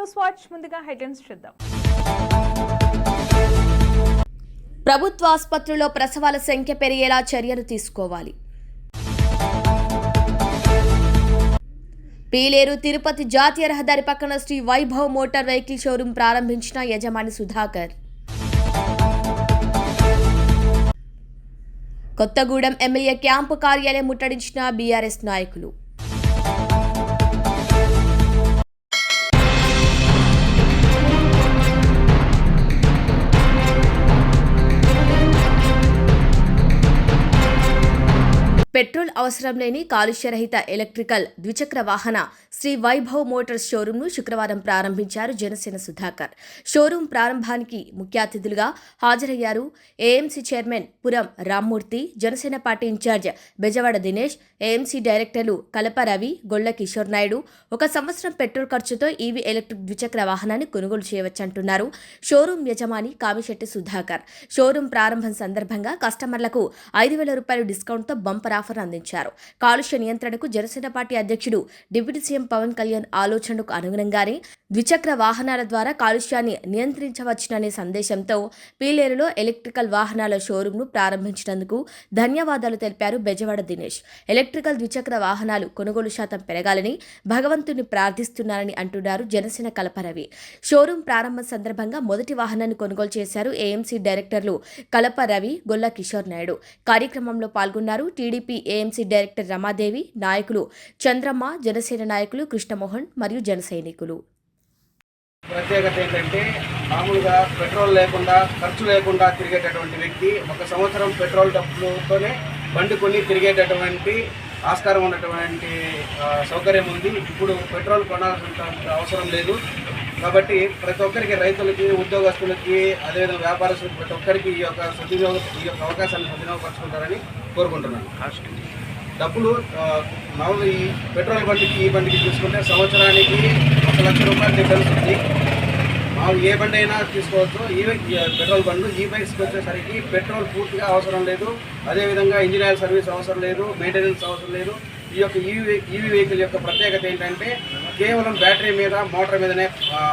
News watch ముందుగా headlines చూద్దాం. ప్రభుత్వ ఆసుపత్రుల్లో ప్రసవాల సంఖ్య పెరిగేలా చర్యలు తీసుకోవాలి. పీలేరు తిరుపతి జాతీయ రహదారి పక్కన Shri Vaibhav motor vehicle showroom ప్రారంభించిన యజమాని సుధాకర్. కొత్తగూడెం ఎమ్మెల్యే క్యాంపు కార్యాలయం ముట్టడించిన బీఆర్ఎస్ నాయకులు. పెట్రోల్ అవసరం లేని కాలుష్యరహిత ఎలక్ట్రికల్ ద్విచక్ర వాహన శ్రీ వైభవ్ మోటార్స్ షోరూంను శుక్రవారం ప్రారంభించారు జనసేన సుధాకర్. షోరూం ప్రారంభానికి ముఖ్య అతిథులుగా హాజరయ్యారు AMC chairman Puram Rammurthy Janasena party incharge Bezawada Dinesh AMC డైరెక్టర్లు కలప రవి గొల్ల కిషోర్ నాయుడు. ఒక సంవత్సరం పెట్రోల్ ఖర్చుతో ఈవీ ఎలక్ట్రిక్ ద్విచక్ర వాహనాన్ని కొనుగోలు చేయవచ్చంటున్నారు షోరూం యజమాని కామిశెట్టి సుధాకర్. షోరూం ప్రారంభం సందర్భంగా కస్టమర్లకు ఐదు వేల రూపాయల డిస్కౌంట్తో బంపర్ ఆఫర్ అందించారు. కాలుష్య నియంత్రణకు జనసేన పార్టీ అధ్యక్షుడు డిప్యూటీ సీఎం పవన్ కళ్యాణ్ ఆలోచనకు అనుగుణంగానే ద్విచక్ర వాహనాల ద్వారా కాలుష్యాన్ని నియంత్రించవచ్చుననే సందేశంతో పీలేరులో ఎలక్ట్రికల్ వాహనాల షోరూంను ప్రారంభించినందుకు ధన్యవాదాలు తెలిపారు బెజవాడ దినేష్. ఎలక్ట్రికల్ ద్విచక్ర వాహనాలు కొనుగోలు శాతం పెరగాలని భగవంతుని ప్రార్థిస్తున్నారని అంటున్నారు జనసేన కలపరవి షోరూం ప్రారంభం సందర్భంగా మొదటి వాహనాన్ని కొనుగోలు చేశారు ఏఎంసీ డైరెక్టర్లు కలప రవి గొల్ల కిషోర్ నాయుడు. కార్యక్రమంలో పాల్గొన్నారు టీడీపీ ఏఎంసీ డైరెక్టర్ రమాదేవి నాయకులు చంద్రమ్మ జనసేన నాయకులు కృష్ణమోహన్ మరియు జనసైనికులు ప్రత్యేకత ఏంటంటే మామూలుగా పెట్రోల్ లేకుండా ఖర్చు లేకుండా తిరిగేటటువంటి వ్యక్తి ఒక సంవత్సరం పెట్రోల్ డబ్బులతోనే బండి కొని తిరిగేటటువంటి ఆస్కారం ఉన్నటువంటి సౌకర్యం ఉంది. ఇప్పుడు పెట్రోల్ కొనాల్సిన అవసరం లేదు. కాబట్టి ప్రతి ఒక్కరికి రైతులకి ఉద్యోగస్తులకి అదేవిధంగా వ్యాపారస్తులకి ప్రతి ఒక్కరికి ఈ యొక్క సద్వినియోగ ఈ యొక్క అవకాశాన్ని సద్వినియోగపరచుకుంటారని కోరుకుంటున్నాను. డబ్బులు ఆ, మామూలు ఈ పెట్రోల్ బండికి ఈ బండికి తీసుకుంటే సంవత్సరానికి ఒక లక్ష రూపాయలు డిఫరెన్స్ ఉంది. మామూలు ఏ బండి అయినా తీసుకోవచ్చు. ఈ పెట్రోల్ బండ్లు ఈ బైక్స్కి వచ్చేసరికి పెట్రోల్ పూర్తిగా అవసరం లేదు. అదేవిధంగా ఇంజిన్ సర్వీస్ అవసరం లేదు. మెయింటెనెన్స్ అవసరం లేదు. ఈ యొక్క ఈవీ ఈవీ వెహికల్ యొక్క ప్రత్యేకత ఏంటంటే కేవలం బ్యాటరీ మీద మోటార్ మీదనే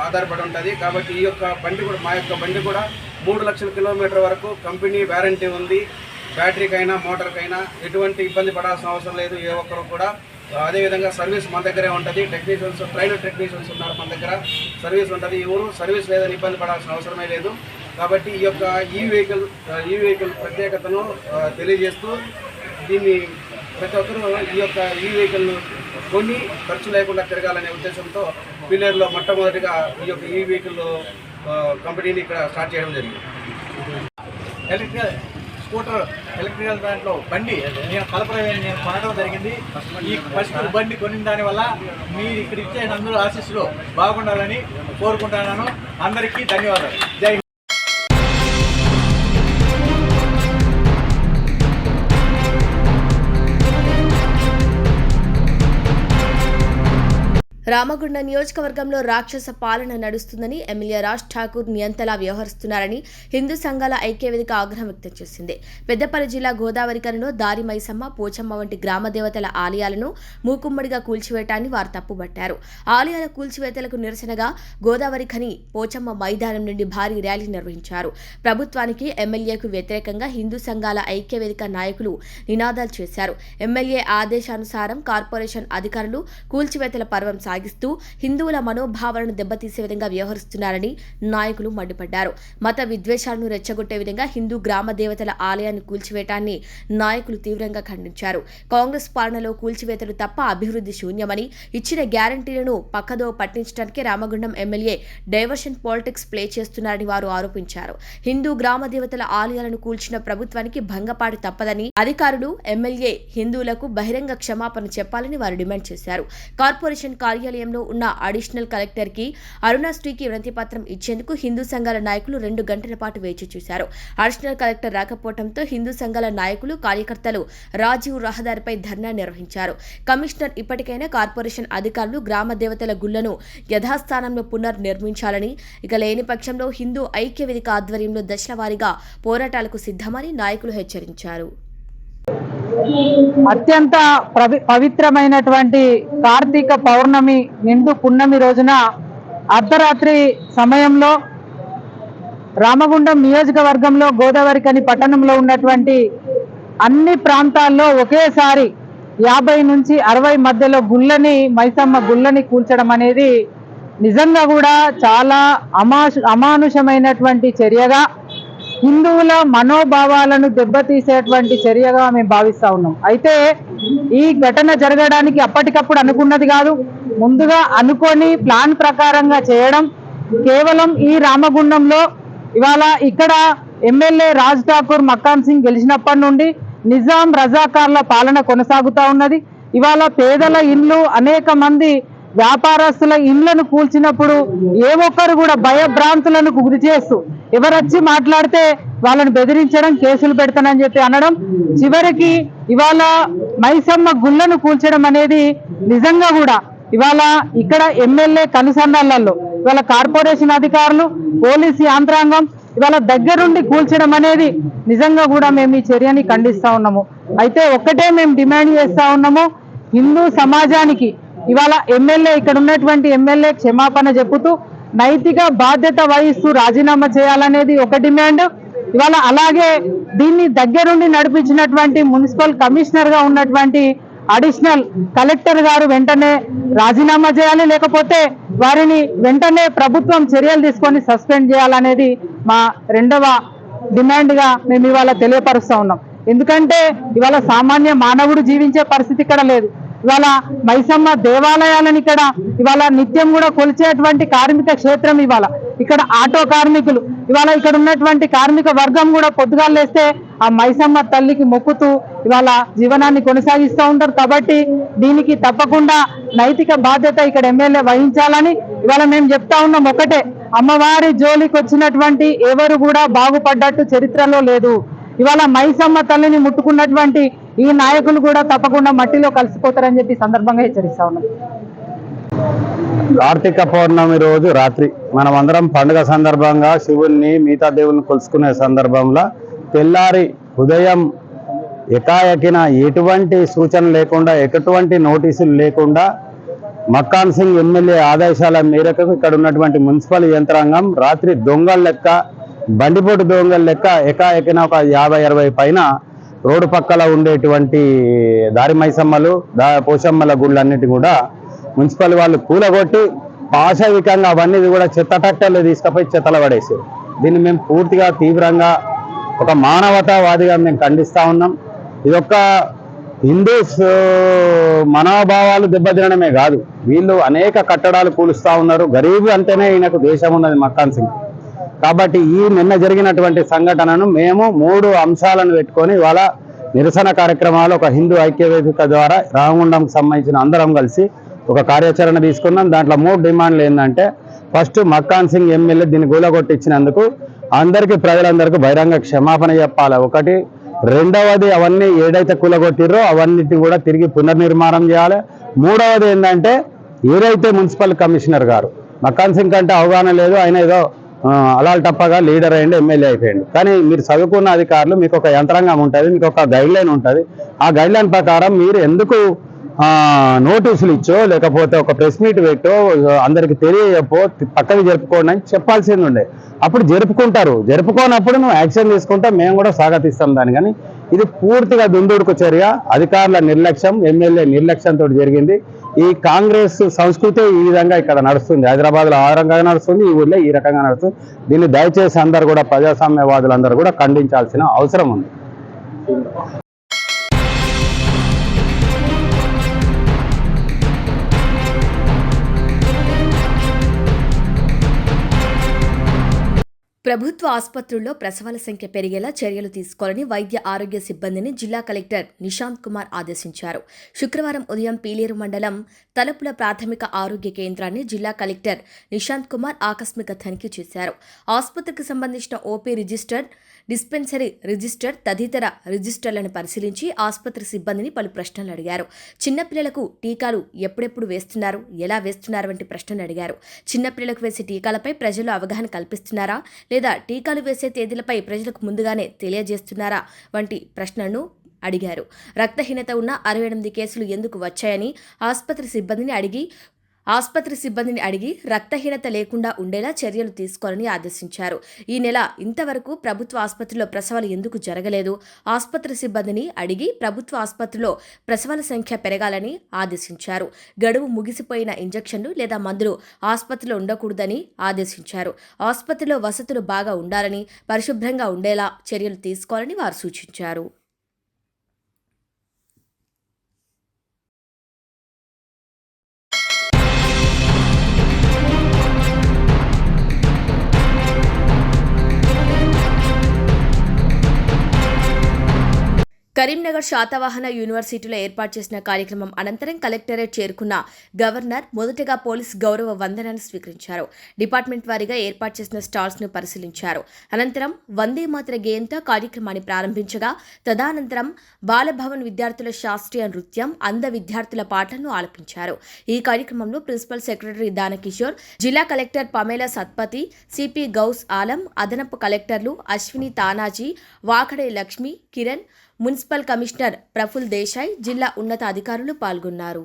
ఆధారపడి ఉంటుంది. కాబట్టి ఈ యొక్క బండి కూడా మా యొక్క బండి కూడా మూడు లక్షల కిలోమీటర్ వరకు కంపెనీ వ్యారంటీ ఉంది. బ్యాటరీకైనా మోటార్కైనా ఎటువంటి ఇబ్బంది పడాల్సిన అవసరం లేదు. ఏ ఒక్కరు కూడా అదేవిధంగా సర్వీస్ మన దగ్గరే ఉంటుంది. టెక్నీషియన్స్ ట్రైనర్ టెక్నీషియన్స్ ఉన్నారు మన దగ్గర. సర్వీస్ ఉంటుంది. ఎవరు సర్వీస్ లేదని ఇబ్బంది పడాల్సిన అవసరమే లేదు. కాబట్టి ఈ యొక్క ఈ వెహికల్ ఈ వెహికల్ ప్రత్యేకతను తెలియజేస్తూ దీన్ని ప్రతి ఒక్కరూ ఈ యొక్క ఈ వెహికల్ కొని ఖర్చు లేకుండా తిరగాలనే ఉద్దేశంతో పిల్లర్లో మొట్టమొదటిగా ఈ యొక్క ఈ వెహికల్ కంపెనీని ఇక్కడ స్టార్ట్ చేయడం జరిగింది. ఎలక్ట్రికల్ స్కూటర్ ఎలక్ట్రికల్ దాంట్లో బండి నేను కలపడం నేను కొనడం జరిగింది. ఈ ఫస్ట్ బండి కొనిన దానివల్ల మీరు ఇక్కడ ఇచ్చే అందరూ ఆశీస్సులు బాగుండాలని కోరుకుంటున్నాను. అందరికీ ధన్యవాదాలు. జై రామగుండ నియోజకవర్గంలో రాక్షస పాలన నడుస్తుందని ఎమ్మెల్యే రాజ్ ఠాకూర్ నియంతలా వ్యవహరిస్తున్నారని హిందూ సంఘాల ఐక్యవేదిక ఆగ్రహం వ్యక్తం చేసింది. పెద్దపల్లి జిల్లా గోదావరి దారి మైసమ్మ పోచమ్మ వంటి గ్రామ దేవతల ఆలయాలను మూకుమ్మడిగా కూల్చివేయటాన్ని వారు తప్పుబట్టారు. ఆలయాల కూల్చివేతలకు నిరసనగా గోదావరి ఖని పోచమ్మ మైదానం నుండి భారీ ర్యాలీ నిర్వహించారు. ప్రభుత్వానికి ఎమ్మెల్యేకు వ్యతిరేకంగా హిందూ సంఘాల ఐక్యవేదిక నాయకులు నినాదాలు చేశారు. ఎమ్మెల్యే ఆదేశానుసారం కార్పొరేషన్ అధికారులు కూల్చివేతల పర్వం సాగిస్తూ హిందువుల మనోభావాలను దెబ్బతీసే విధంగా వ్యవహరిస్తున్నారని నాయకులు మండిపడ్డారు. మత విద్వేషాలను రెచ్చగొట్టే విధంగా హిందూ గ్రామ దేవతల ఆలయాన్ని కూల్చివేయటాన్ని నాయకులు తీవ్రంగా ఖండించారు. కాంగ్రెస్ పాలనలో కూల్చివేతలు తప్ప అభివృద్ధి శూన్యమని ఇచ్చిన గ్యారంటీలను పక్కదో పట్టించడానికి Ramagundam MLA diversion politics play చేస్తున్నారని వారు ఆరోపించారు. హిందూ గ్రామ దేవతల ఆలయాలను కూల్చిన ప్రభుత్వానికి భంగపాటు తప్పదని అధికారులు ఎమ్మెల్యే హిందువులకు బహిరంగ క్షమాపణ చెప్పాలని వారు డిమాండ్ చేశారు. కార్పొరేషన్ కార్యాలయంలో ఉన్న అడిషనల్ కలెక్టర్కి అరుణాశ్రీకి వినతిపత్రం ఇచ్చేందుకు హిందూ సంఘాల నాయకులు రెండు గంటల పాటు వేచి చూశారు. అడిషనల్ కలెక్టర్ రాకపోవడంతో హిందూ సంఘాల నాయకులు కార్యకర్తలు రాజీవ్ రహదారిపై ధర్నా నిర్వహించారు. కమిషనర్ ఇప్పటికైనా కార్పొరేషన్ అధికారులు గ్రామ దేవతల గుళ్ళను యథాస్థానంలో పునర్నిర్మించాలని ఇక లేని పక్షంలో హిందూ ఐక్య వేదిక ఆధ్వర్యంలో దశల వారీగా పోరాటాలకు సిద్ధమని నాయకులు హెచ్చరించారు. అత్యంత ప్రవి- పవిత్రమైనటువంటి కార్తీక పౌర్ణమి నిండు పున్నమి రోజున అర్ధరాత్రి సమయంలో రామగుండం నియోజకవర్గంలో గోదావరికని పట్టణంలో ఉన్నటువంటి అన్ని ప్రాంతాల్లో ఒకేసారి యాభై నుంచి అరవై మధ్యలో గుళ్ళని మైసమ్మ గుళ్ళని కూల్చడం అనేది నిజంగా కూడా చాలా అమాష అమానుషమైనటువంటి చర్యగా హిందువుల మనోభావాలను దెబ్బతీసేటువంటి చర్యగా మేము భావిస్తా ఉన్నాం. అయితే ఈ ఘటన జరగడానికి అప్పటికప్పుడు అనుకున్నది కాదు. ముందుగా అనుకొని ప్లాన్ ప్రకారంగా చేయడం. కేవలం ఈ రామగుండంలో ఇవాళ ఇక్కడ ఎమ్మెల్యే రాజ్ ఠాకూర్ మక్కాన్ సింగ్ గెలిచినప్పటి నుండి నిజాం రజాకార్ల పాలన కొనసాగుతా ఉన్నది. ఇవాళ పేదల ఇండ్లు అనేక మంది వ్యాపారస్తుల ఇండ్లను కూల్చినప్పుడు ఏ ఒక్కరు కూడా భయభ్రాంతులను గురి చేస్తూ ఎవరొచ్చి మాట్లాడితే వాళ్ళని బెదిరించడం కేసులు పెడతానని చెప్పి అనడం చివరికి ఇవాళ మైసమ్మ గుళ్ళను కూల్చడం అనేది నిజంగా కూడా ఇవాళ ఇక్కడ ఎమ్మెల్యే కనుసన్నలలో ఇవాళ కార్పొరేషన్ అధికారులు పోలీసు యాంత్రాంగం ఇవాళ దగ్గరుండి కూల్చడం అనేది నిజంగా కూడా మేము ఈ చర్యని ఖండిస్తా ఉన్నాము. అయితే ఒక్కటే మేము డిమాండ్ చేస్తా ఉన్నాము. హిందూ సమాజానికి ఇవాళ ఎమ్మెల్యే ఇక్కడ ఉన్నటువంటి ఎమ్మెల్యే క్షమాపణ చెబుతూ నైతిక బాధ్యత వహిస్తూ రాజీనామా చేయాలనేది ఒక డిమాండ్. ఇవాళ అలాగే దీన్ని దగ్గరుండి నడిపించినటువంటి మున్సిపల్ కమిషనర్గా ఉన్నటువంటి అడిషనల్ కలెక్టర్ గారు వెంటనే రాజీనామా చేయాలి లేకపోతే వారిని వెంటనే ప్రభుత్వం చర్యలు తీసుకొని సస్పెండ్ చేయాలనేది మా రెండవ డిమాండ్గా మేము ఇవాళ తెలియపరుస్తా ఉన్నాం. ఎందుకంటే ఇవాళ సామాన్య మానవుడు జీవించే పరిస్థితి ఇక్కడ లేదు. ఇవాళ మైసమ్మ దేవాలయాలను ఇక్కడ ఇవాళ నిత్యం కూడా కొలిచేటువంటి కార్మిక క్షేత్రం ఇవాళ. ఇక్కడ ఆటో కార్మికులు ఇవాళ ఇక్కడ ఉన్నటువంటి కార్మిక వర్గం కూడా పొద్దుగాలు లేస్తే ఆ మైసమ్మ తల్లికి మొక్కుతూ ఇవాళ జీవనాన్ని కొనసాగిస్తూ ఉంటారు. కాబట్టి దీనికి తప్పకుండా నైతిక బాధ్యత ఇక్కడ ఎమ్మెల్యే వహించాలని ఇవాళ మేము చెప్తా ఉన్నాం ఒకటే అమ్మవారి జోలికి వచ్చినటువంటి ఎవరు కూడా బాగుపడ్డట్టు చరిత్రలో లేదు. ఇవాళ మైసమ్మ తల్లిని ముట్టుకున్నటువంటి ఈ నాయకులు కూడా తప్పకుండా మట్టిలో కలిసిపోతారని చెప్పి సందర్భంగా హెచ్చరిస్తా ఉన్నాం. కార్తీక పౌర్ణమి రోజు రాత్రి మనం అందరం పండుగ సందర్భంగా శివుణ్ణి మిగతా దేవుని కొలుసుకునే సందర్భంలో తెల్లారి ఉదయం ఎకాయకిన ఎటువంటి సూచన లేకుండా ఎటువంటి నోటీసులు లేకుండా మక్కాన్ సింగ్ ఎమ్మెల్యే ఆదేశాల మేరకు ఇక్కడ ఉన్నటువంటి మున్సిపల్ యంత్రాంగం రాత్రి దొంగల లెక్క బండిపోటు దొంగల లెక్క ఎకాయకిన ఒక యాభై అరవై పైన రోడ్డు పక్కల ఉండేటువంటి దారి మైసమ్మలు దా పోషమ్మల గుళ్ళన్నిటి కూడా మున్సిపల్ వాళ్ళు కూలగొట్టి పాశవికంగా అవన్నీ కూడా చెత్త ట్రాక్టర్లు తీసుకుపోయి చెత్తల పడేసారు దీన్ని మేము పూర్తిగా తీవ్రంగా ఒక మానవతావాదిగా మేము ఖండిస్తూ ఉన్నాం. ఇదొక్క హిందూస్ మనోభావాలు దెబ్బతినడమే కాదు. వీళ్ళు అనేక కట్టడాలు కూలుస్తూ ఉన్నారు. గరీబు అంటేనే ఈయనకు దేశం ఉన్నది మక్కాన్ సింగ్. కాబట్టి ఈ నిన్న జరిగినటువంటి సంఘటనను మేము మూడు అంశాలను పెట్టుకొని ఇవాళ నిరసన కార్యక్రమాలు ఒక హిందూ ఐక్య వేదిక ద్వారా రామగుండంకి సంబంధించిన అందరం కలిసి ఒక కార్యాచరణ తీసుకున్నాం. దాంట్లో మూడు డిమాండ్లు ఏంటంటే ఫస్ట్ మక్కాన్ సింగ్ ఎమ్మెల్యే దీన్ని గూలగొట్టించినందుకు అందరికీ ప్రజలందరికీ బహిరంగ క్షమాపణ చెప్పాలి. ఒకటి రెండవది అవన్నీ ఏదైతే కూలగొట్టిరో అవన్నిటిని కూడా తిరిగి పునర్నిర్మాణం చేయాలి. మూడవది ఏంటంటే ఏదైతే మున్సిపల్ కమిషనర్ గారు మక్కాన్ సింగ్ కంటే అవగాహన లేదు ఆయన ఏదో అలాల్ టప్పగా లీడర్ అయ్యండి ఎమ్మెల్యే అయిపోయింది కానీ మీరు చదువుకున్న అధికారులు మీకు ఒక యంత్రాంగం ఉంటుంది మీకు ఒక గైడ్ లైన్ ఉంటుంది. ఆ గైడ్ లైన్ ప్రకారం మీరు ఎందుకు నోటీసులు ఇచ్చో లేకపోతే ఒక ప్రెస్ మీట్ పెట్టో అందరికి తెలియజెప్పో పక్కకి జరుపుకోండి అని చెప్పాల్సింది ఉండే. అప్పుడు జరుపుకుంటారు. జరుపుకోనప్పుడు నువ్వు యాక్షన్ తీసుకుంటే మేము కూడా స్వాగతిస్తాం దాని కానీ ఇది పూర్తిగా దుందుడుకు చర్య. అధికారుల నిర్లక్ష్యం ఎమ్మెల్యే నిర్లక్ష్యంతో జరిగింది. ఈ కాంగ్రెస్ సంస్కృతి ఈ విధంగా ఇక్కడ నడుస్తుంది. హైదరాబాద్లో ఆ రకంగా నడుస్తుంది ఈ ఊర్లో ఈ రకంగా నడుస్తుంది. దీన్ని దయచేసి అందరు కూడా ప్రజాస్వామ్యవాదులందరూ కూడా ఖండించాల్సిన అవసరం ఉంది. ప్రభుత్వ ఆసుపత్రుల్లో ప్రసవాల సంఖ్య పెరిగేలా చర్యలు తీసుకోవాలని వైద్య ఆరోగ్య సిబ్బందిని జిల్లా కలెక్టర్ నిశాంత్ కుమార్ ఆదేశించారు. శుక్రవారం ఉదయం పీలేరు మండలం తలుపుల ప్రాథమిక ఆరోగ్య కేంద్రాన్ని జిల్లా కలెక్టర్ నిశాంత్ కుమార్ ఆకస్మిక తనిఖీ చేశారు. ఆసుపత్రికి సంబంధించిన ఓపీ రిజిస్టర్ డిస్పెన్సరీ రిజిస్టర్ తదితర రిజిస్టర్లను పరిశీలించి ఆసుపత్రి సిబ్బందిని పలు ప్రశ్నలు అడిగారు. చిన్నపిల్లలకు టీకాలు ఎప్పుడెప్పుడు వేస్తున్నారు? ఎలా వేస్తున్నారు? వంటి ప్రశ్నలు అడిగారు. చిన్నపిల్లలకు వేసే టీకాలపై ప్రజలు అవగాహన కల్పిస్తున్నారా? లేదా టీకాలు వేసే తేదీలపై ప్రజలకు ముందుగానే తెలియజేస్తున్నారా? వంటి ప్రశ్నలను అడిగారు. రక్తహీనత ఉన్న అరవై ఎనిమిది కేసులు ఎందుకు వచ్చాయని ఆసుపత్రి సిబ్బందిని అడిగి ఆసుపత్రి సిబ్బందిని అడిగి రక్తహీనత లేకుండా ఉండేలా చర్యలు తీసుకోవాలని ఆదేశించారు. ఈ నెల ఇంతవరకు ప్రభుత్వ ఆసుపత్రిలో ప్రసవాలు ఎందుకు జరగలేదు? ఆసుపత్రి సిబ్బందిని అడిగి ప్రభుత్వ ఆసుపత్రిలో ప్రసవాల సంఖ్య పెరగాలని ఆదేశించారు. గడువు ముగిసిపోయిన ఇంజెక్షన్లు లేదా మందులు ఆసుపత్రిలో ఉండకూడదని ఆదేశించారు. ఆసుపత్రిలో వసతులు బాగా ఉండాలని పరిశుభ్రంగా ఉండేలా చర్యలు తీసుకోవాలని వారు సూచించారు. కరీంనగర్ శాతవాహన యూనివర్సిటీలో ఏర్పాటు చేసిన కార్యక్రమం అనంతరం కలెక్టరేట్ చేరుకున్న గవర్నర్ మొదటగా పోలీస్ గౌరవ వందనాన్ని స్వీకరించారు. డిపార్ట్మెంట్ వారీగా ఏర్పాటు చేసిన స్టాల్స్ను పరిశీలించారు. అనంతరం వందే మాత్ర గేయంతో కార్యక్రమాన్ని ప్రారంభించగా తదనంతరం బాలభవన్ విద్యార్థుల శాస్త్రీయ నృత్యం అంధ విద్యార్థుల పాటలను ఆలపించారు. ఈ కార్యక్రమంలో ప్రిన్సిపల్ సెక్రటరీ దానకిషోర్ జిల్లా కలెక్టర్ పమేలా సత్పతి సిపి గౌస్ ఆలం అదనపు కలెక్టర్లు అశ్విని తానాజీ వాకడే లక్ష్మి కిరణ్ మున్సిపల్ కమిషనర్ ప్రఫుల్ దేశాయ్ జిల్లా ఉన్నతాధికారులు పాల్గొన్నారు.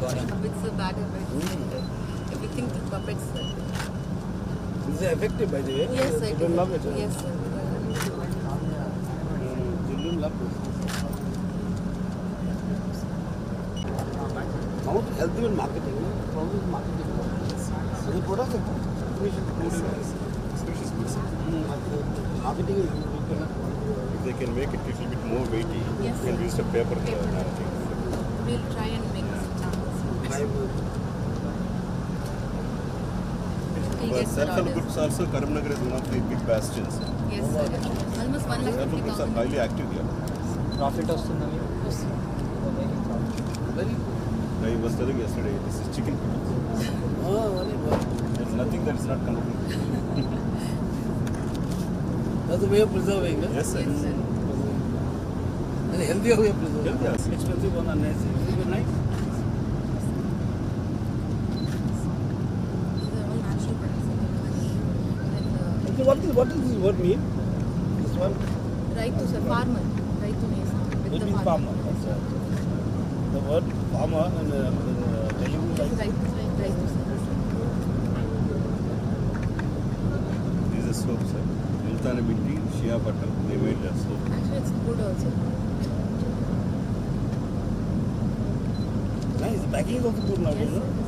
Puppets are bad habits. Everything to puppets. sir. This is effective, by the way. Yes, sir. You don't love it. huh? Yes, sir. Children love it. Now, health and marketing. Problem is marketing. So the product we should do it. Hmm, but, uh, Marketing is you cannot. If they can make it a little bit more weighty, Yes, you can use the paper Paper. napkin. We'll try and self-help orders. groups also, Karimnagar is one of the big bastions. Yes, sir. Almost one lakh Self-help fifty groups are thousand. highly active here. profit of very I was telling yesterday, this is chicken. Oh, very good. There's nothing that is not coming. That's the way of preserving. Huh? Yes, sir. Yes, sir. And healthier way of preserving. Healthy, yes. Expensive one unnecessary. Very nice. These are all natural products. And uh, Okay, what is what does this word mean? This one? right to sir, farmer. Right to maize. With It the means farmer. farmer. That's right. The word farmer and uh, uh, Telugu Yes, like right, right, right to sir. These are soaps, sir. Multani Mitti, Shia Butter, they made that soap. Actually, it's good also. nice. The packing is also good now. Yes, you know?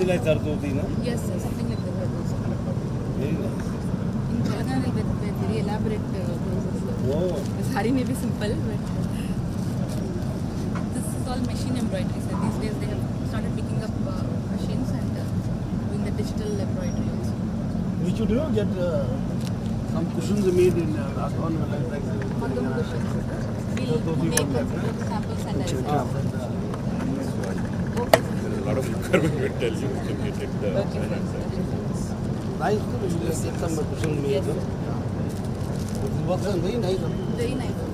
It's Something like Sartoti. Yes, sir. Something like that. Very nice. In Telangana, with, with very elaborate uh, process. Oh, The sari may be simple, but this is all machine embroidery. So these days they have started picking up uh, machines and uh, doing the digital embroidery also. we should you know, get uh, some cushions made in uh, Rajasthan like like Mandam cushions. We'll Those you make want a that, right? samples and I'll lot of requirement will tell you, can get it uh, finance. nice. Yes. no? This works are very nice. Very nice.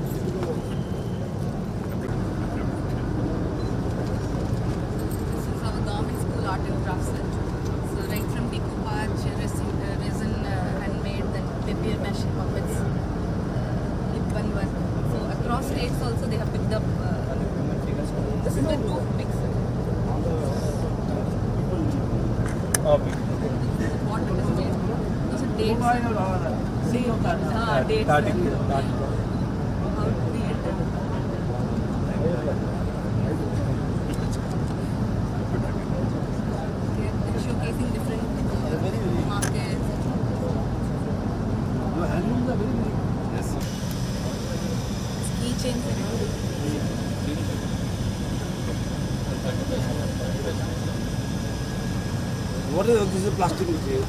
What is this is plastic material?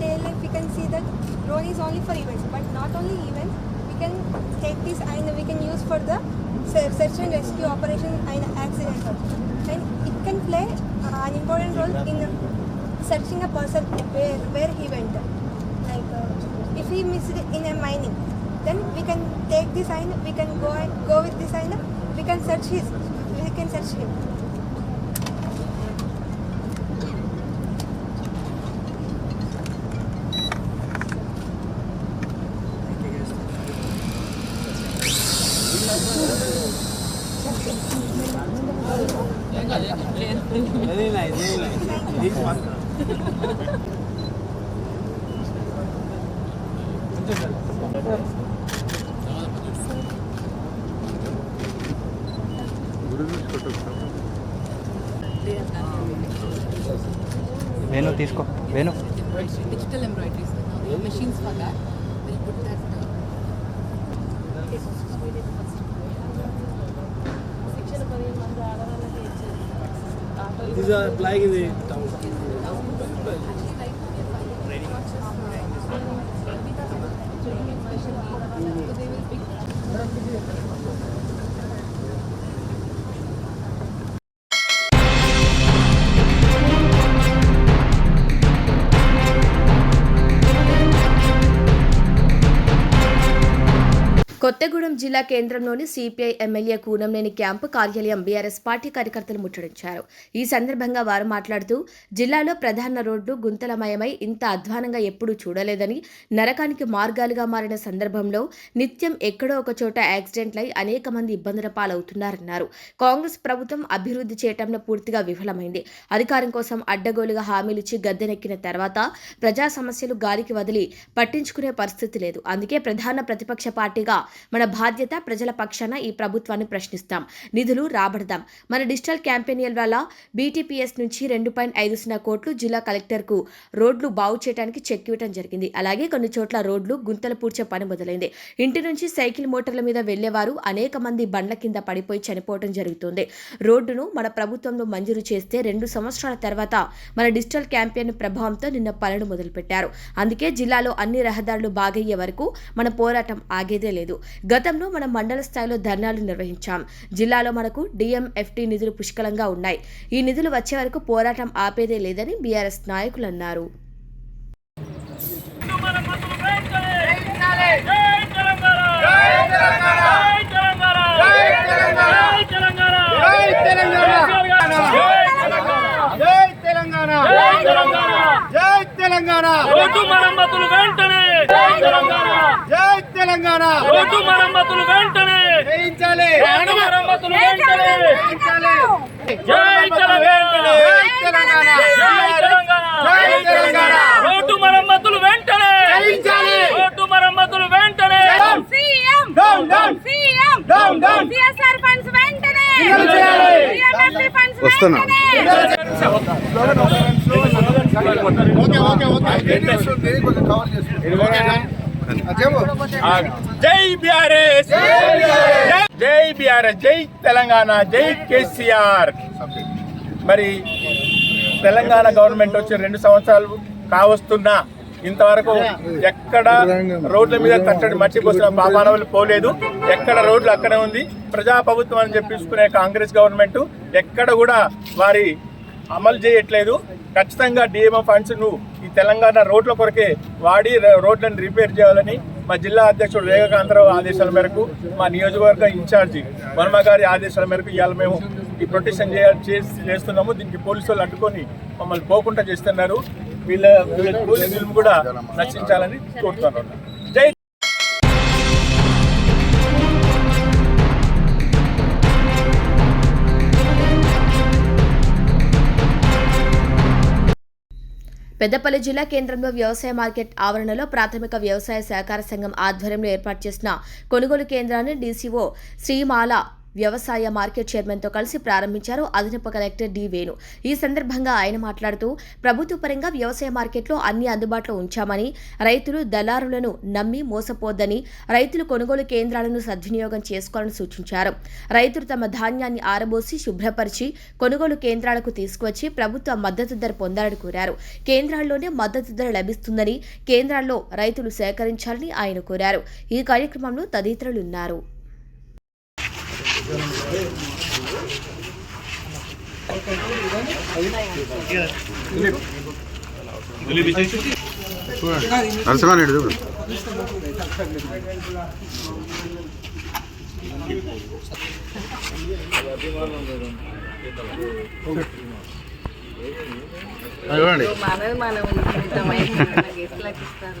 daily life we can see that drone is only for events, but not only events. We can take this and we can use for the se- search and rescue operation and accident. And it can play uh, an important role in searching a person where, where he went. Like uh, if he missed in a mining, then we can take this sign, we can go go with this sign, we can search his, we can search him. is applied in the Kothagudem జిల్లా కేంద్రంలోని CPI MLA Kunamneni camp కార్యాలయం BRS party కార్యకర్తలు ముట్టడించారు. ఈ సందర్భంగా వారు మాట్లాడుతూ జిల్లాలో ప్రధాన రోడ్లు గుంతలమయమై ఇంత అధ్వానంగా ఎప్పుడూ చూడలేదని నరకానికి మార్గాలుగా మారిన సందర్భంలో నిత్యం ఎక్కడో ఒక చోట యాక్సిడెంట్లై అనేక మంది ఇబ్బందుల పాలవుతున్నారన్నారు. కాంగ్రెస్ ప్రభుత్వం అభివృద్ధి చేయటంలో పూర్తిగా విఫలమైంది. అధికారం కోసం అడ్డగోలుగా హామీలిచ్చి గద్దెనెక్కిన తర్వాత ప్రజా సమస్యలు గాలికి వదిలి పట్టించుకునే పరిస్థితి లేదు. అందుకే ప్రధాన ప్రతిపక్ష పార్టీగా మన బాధ్యత ప్రజల పక్షాన ఈ ప్రభుత్వాన్ని ప్రశ్నిస్తాం. నిధులు రాబడదాం. మన డిజిటల్ క్యాంపెయిన్ వల్ల బీటీపీఎస్ నుంచి రెండు పాయింట్ ఐదు సున్నా కోట్లు జిల్లా కలెక్టర్కు రోడ్లు బాగు చేయడానికి చెక్ ఇవ్వడం జరిగింది. అలాగే కొన్ని చోట్ల రోడ్లు గుంతలు పూడ్చే పని మొదలైంది. ఇంటి నుంచి సైకిల్ మోటార్ల మీద వెళ్ళేవారు అనేక మంది బండ్ల కింద పడిపోయి చనిపోవడం జరుగుతుంది. రోడ్డును మన ప్రభుత్వంలో మంజూరు చేస్తే రెండు సంవత్సరాల తర్వాత మన డిజిటల్ క్యాంపెయిన్ ప్రభావంతో నిన్న పనులు మొదలుపెట్టారు. అందుకే జిల్లాలో అన్ని రహదారులు బాగయ్యే వరకు మన పోరాటం ఆగేదే లేదు. గతంలో మన మండల స్థాయిలో ధర్నాలు నిర్వహించాం. జిల్లాలో మనకు డిఎంఎఫ్టీ నిధులు పుష్కలంగా ఉన్నాయి. ఈ నిధులు వచ్చే వరకు పోరాటం ఆపేదే లేదని బీఆర్ఎస్ నాయకులు అన్నారు. జై తెలంగాణ. జై తెలంగాణ. జై తెలంగాణ. రోడ్డు మరమ్మతులు వెంటనే. జయించాలి. రోడ్డు మరమ్మతులు వెంటనే. జయించాలి జై తెలంగాణ. జై తెలంగాణ. జై తెలంగాణ. జై తెలంగాణ. రోడ్డు మరమ్మతులు వెంటనే. జయించాలి. రోడ్డు మరమ్మతులు వెంటనే. CM. Down down CM. Down down CSR funds వెంటనే. విడుదల చేయాలి. డిఎంఎఫ్టీ ఫండ్స్ వస్తున్నా. Okay okay okay. కొంచెం కవర్ జై బిఆర్ఎస్. జై బిఆర్ఎస్. జై తెలంగాణ. జై కేసీఆర్. మరి తెలంగాణ గవర్నమెంట్ వచ్చి రెండు సంవత్సరాలు కావస్తున్నా ఇంతవరకు ఎక్కడ రోడ్ల మీద తట్టడి మట్టి పోసిన పాపానవులు పోలేదు. ఎక్కడ రోడ్లు అక్కడే ఉంది. ప్రజా ప్రభుత్వం అని చెప్పించుకునే కాంగ్రెస్ గవర్నమెంట్ ఎక్కడ కూడా వారి అమలు చేయట్లేదు. ఖచ్చితంగా డిఎంఓ ఫండ్స్ను ఈ తెలంగాణ రోడ్ల కొరకే వాడి రోడ్లను రిపేర్ చేయాలని మా జిల్లా అధ్యక్షుడు రేఖకాంతరావు ఆదేశాల మేరకు మా నియోజకవర్గ ఇన్ఛార్జి వర్మ గారి ఆదేశాల మేరకు ఇవాళ మేము ఈ ప్రొటెక్షన్ చేసి- చేస్తున్నాము. దీనికి పోలీసు వాళ్ళు అడ్డుకొని మమ్మల్ని పోకుండా చేస్తున్నారు. వీళ్ళ వీళ్ళ కూడా రక్షించాలని కోరుతున్నాను పెద్దపల్లి జిల్లా కేంద్రంలో వ్యవసాయ మార్కెట్ ఆవరణలో ప్రాథమిక వ్యవసాయ సహకార సంఘం ఆధ్వర్యంలో ఏర్పాటు చేసిన కొనుగోలు కేంద్రాన్ని డీసీఓ శ్రీమాల వ్యవసాయ మార్కెట్ చైర్మన్తో కలిసి ప్రారంభించారు అదనపు కలెక్టర్ డి వేణు. ఈ సందర్భంగా ఆయన మాట్లాడుతూ ప్రభుత్వ పరంగా వ్యవసాయ మార్కెట్లో అన్ని అందుబాటులో ఉంచామని రైతులు దళారులను నమ్మి మోసపోద్దని రైతులు కొనుగోలు కేంద్రాలను సద్వినియోగం చేసుకోవాలని సూచించారు. రైతులు తమ ధాన్యాన్ని ఆరబోసి శుభ్రపరిచి కొనుగోలు కేంద్రాలకు తీసుకువచ్చి ప్రభుత్వ మద్దతు ధర పొందాలని కోరారు. కేంద్రాల్లోనే మద్దతు ధర లభిస్తుందని కేంద్రాల్లో రైతులు సేకరించాలని ఆయన కోరారు. ఈ కార్యక్రమంలో తదితరులున్నారు నరసింహారెడ్డి చూడు చూడండి మనం గెస్ట్లకు ఇస్తారు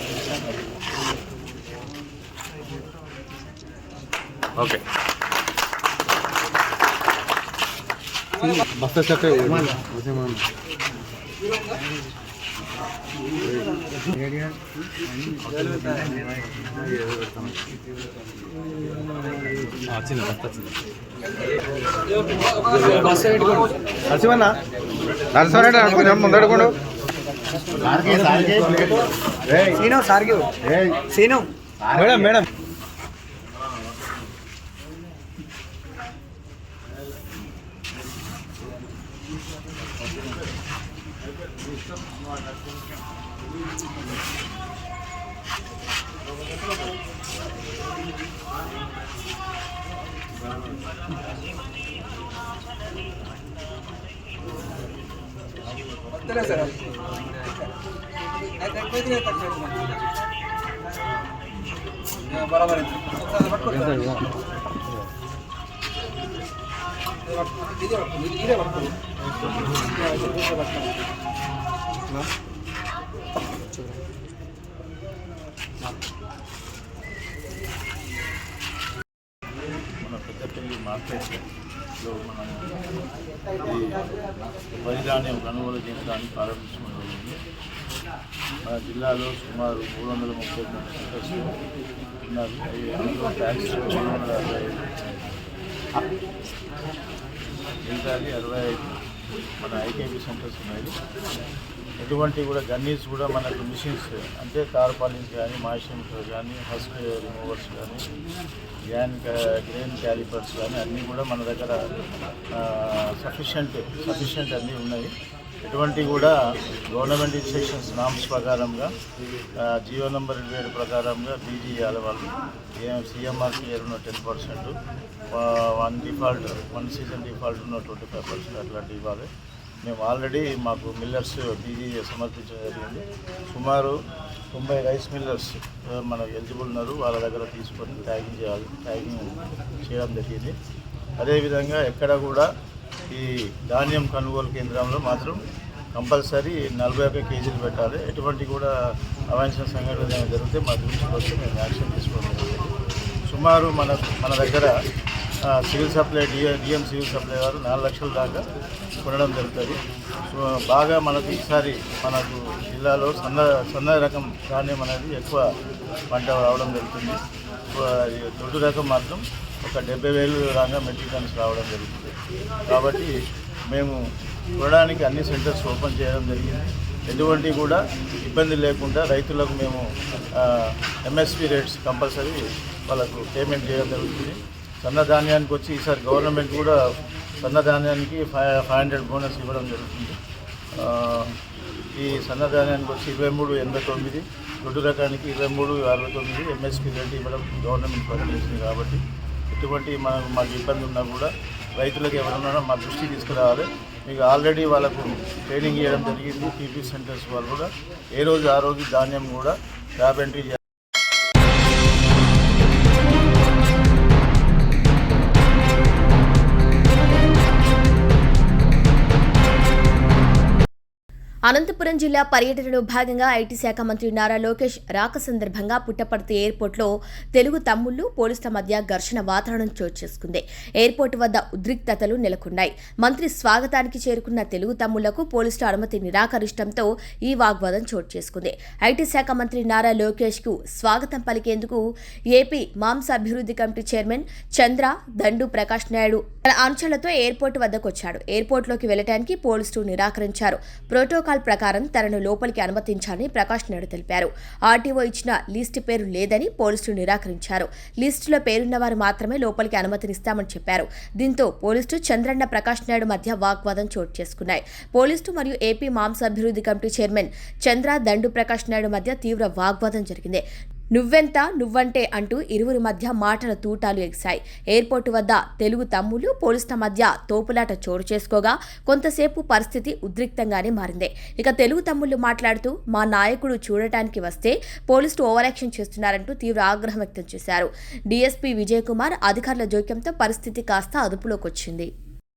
ఓకే. బస్తా చెప్పే నరసింహన్న? నరసింహారెడ్డి కొంచెం ముందడుకోండు సీను సార్కి సీను మేడం మేడం. వద్దులే సార్ అయితే ఎక్కువ తక్కువ బరాబర్ పట్టుకో మన పెద్దపల్లి మార్కెట్లో మనం ఈ వరి కొనుగోలు చేయడానికి ప్రారంభించడం జరిగింది మన జిల్లాలో సుమారు మూడు వందల ముప్పై మంది సెంటర్స్ ఉన్నారు ట్యాక్స్ మూడు వందల అరవై మిగతాది అరవై ఐదు మన ఐకేపీ సెంటర్స్ ఉన్నాయి. ఎటువంటి కూడా గన్నీస్ కూడా మనకు మిషన్స్ అంటే టార్పాలిన్స్ కానీ మాషిన్స్ కానీ ఫస్ట్ రిమూవర్స్ కానీ గ్యాన్ గ్రెయిన్ క్యాలిపర్స్ కానీ అన్నీ కూడా మన దగ్గర సఫిషియంట్ సఫిషియంట్ అన్నీ ఉన్నాయి. ఎటువంటి కూడా గవర్నమెంట్ ఇన్స్ట్రక్షన్స్ నామ్స్ ప్రకారంగా జియో నెంబర్ ఇరవై ఏడు ప్రకారంగా బీజీ ఇవ్వాలి వాళ్ళు. సిఎంఆర్కి ఉన్న ten percent one default one season default ఉన్న ట్వంటీ ఫైవ్ పర్సెంట్ అట్లాంటివి ఇవ్వాలి. మేము ఆల్రెడీ మాకు మిల్లర్స్ బీజీ సమర్పించడం జరిగింది. సుమారు తొంభై రైస్ మిల్లర్స్ ఆ, మనకు ఎలిజిబుల్ ఉన్నారు వాళ్ళ దగ్గర తీసుకొని ట్యాగింగ్ చేయాలి ట్యాగింగ్ చేయడం జరిగింది. అదేవిధంగా ఎక్కడ కూడా ఈ ధాన్యం కొనుగోలు కేంద్రంలో మాత్రం కంపల్సరీ నలభై ఒక్క కేజీలు పెట్టాలి. ఎటువంటి కూడా అవాంఛన సంఘటన ఏమైనా జరిగితే మా దృష్టికి వచ్చి మేము యాక్షన్ తీసుకోవడం సుమారు మన మన దగ్గర civil supply DM DM civil supply వారు నాలుగు లక్షల దాకా కొనడం జరుగుతుంది. సో బాగా మనకు ఈసారి మనకు జిల్లాలో సన్న సన్న రకం ధాన్యం అనేది ఎక్కువ పంట రావడం జరుగుతుంది. దొడ్డు రకం మాత్రం ఒక డెబ్బై వేలు దాకా మెట్రిక్ టన్స్ రావడం జరుగుతుంది. కాబట్టి మేము చూడడానికి అన్ని సెంటర్స్ ఓపెన్ చేయడం జరిగింది. ఎటువంటి కూడా ఇబ్బంది లేకుండా రైతులకు మేము ఎంఎస్పి రేట్స్ కంపల్సరీ వాళ్ళకు పేమెంట్ చేయడం జరుగుతుంది. సన్నధాన్యానికి వచ్చి ఈసారి గవర్నమెంట్ కూడా సన్నధాన్యానికి ఫైవ్ ఫైవ్ హండ్రెడ్ బోనస్ ఇవ్వడం జరుగుతుంది. ఈ సన్నధాన్యానికి వచ్చి ఇరవై మూడు ఎనభై తొమ్మిది దొడ్డు రకానికి ఇరవై మూడు అరవై తొమ్మిది ఎంఎస్పీ రేట్ ఇవ్వడం గవర్నమెంట్ ప్రకటించింది కాబట్టి ఎటువంటి మనకు మాకు ఇబ్బంది ఉన్నా కూడా రైతులకు ఎవరున్నారో మా దృష్టికి తీసుకురావాలి. మీకు ఆల్రెడీ వాళ్ళకు ట్రైనింగ్ ఇవ్వడం జరిగింది పీపీ సెంటర్స్ వాళ్ళు కూడా. ఏ రోజు ఆ రోజు ధాన్యం కూడా ట్యాప్ ఎంట్రీ అనంతపురం జిల్లా పర్యటనలో భాగంగా ఐటీ శాఖ మంత్రి నారా లోకేష్ రాక సందర్భంగా పుట్టపర్తి ఎయిర్పోర్ట్లో తెలుగు తమ్ముళ్ళు పోలీసుల మధ్య ఘర్షణ వాతావరణం చోటు చేసుకుంది. ఎయిర్పోర్ట్ వద్ద ఉద్రిక్తతలు నెలకొన్నాయి. మంత్రి స్వాగతానికి చేరుకున్న తెలుగు తమ్ముళ్ళకు పోలీసుల అనుమతి నిరాకరించడంతో ఈ వాగ్వాదం చోటు చేసుకుంది. ఐటీ శాఖ మంత్రి నారా లోకేష్కు స్వాగతం పలికేందుకు ఏపీ మాంస అభివృద్ధి కమిటీ చైర్మన్ చంద్ర దండు ప్రకాష్ నాయుడు తన అంశాలతో ఎయిర్పోర్ట్ వద్దకు వచ్చాడు ఎయిర్పోర్ట్లోకి వెళ్ళడానికి పోలీసులు నిరాకరించారు. ప్రోటోకాల్ ప్రకారం తనను లోపలికి అనుమతించాలని ప్రకాష్ నాయుడు తెలిపారు. ఆర్టీఓ ఇచ్చిన లిస్ట్ పేరు లేదని పోలీసులు నిరాకరించారు. లిస్టులో పేరున్న వారు మాత్రమే లోపలికి అనుమతినిస్తామని చెప్పారు. దీంతో పోలీసులు చంద్రన్న ప్రకాష్ నాయుడు మధ్య వాగ్వాదం చోటు చేసుకున్నాయి. పోలీసులు మరియు ఏపీ మాంస అభివృద్ధి కమిటీ చైర్మన్ చంద్ర దండు ప్రకాష్ నాయుడు మధ్య తీవ్ర వాగ్వాదం జరిగింది. నువ్వెంత నువ్వంటే అంటూ ఇరువురి మధ్య మాటల తూటాలు ఎగిశాయి. ఎయిర్పోర్టు వద్ద తెలుగు తమ్ముళ్ళు పోలీసుల మధ్య తోపులాట చోటు చేసుకోగా కొంతసేపు పరిస్థితి ఉద్రిక్తంగానే మారింది. ఇక తెలుగు తమ్ముళ్ళు మాట్లాడుతూ మా నాయకుడు చూడటానికి వస్తే పోలీసులు ఓవరాక్షన్ చేస్తున్నారంటూ తీవ్ర ఆగ్రహం వ్యక్తం చేశారు. డీఎస్పీ విజయ్ కుమార్ అధికారుల జోక్యంతో పరిస్థితి కాస్త అదుపులోకి వచ్చింది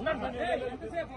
ఎంతసేపు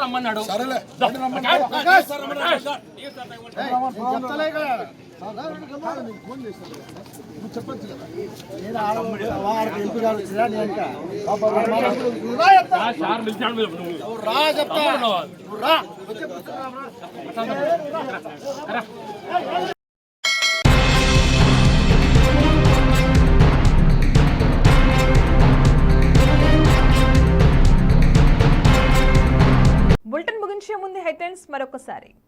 రమ్మన్నాడు బులెటిన్ హెడ్లైన్స్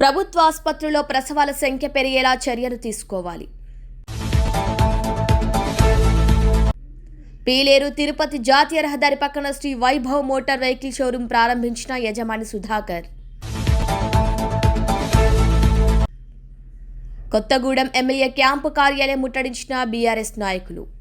ప్రభుత్వ ఆసుపత్రుల్లో ప్రసవాల సంఖ్య పెరిగేలా చర్యలు తీసుకోవాలి. పీలేరు తిరుపతి జాతీయ రహదారి పక్కన Shri Vaibhav motor vehicle showroom ప్రారంభించిన యజమాని సుధాకర్. కొత్తగూడెం ఎమ్మెల్యే క్యాంపు కార్యాలయం ముట్టడించిన బీఆర్ఎస్ నాయకులు.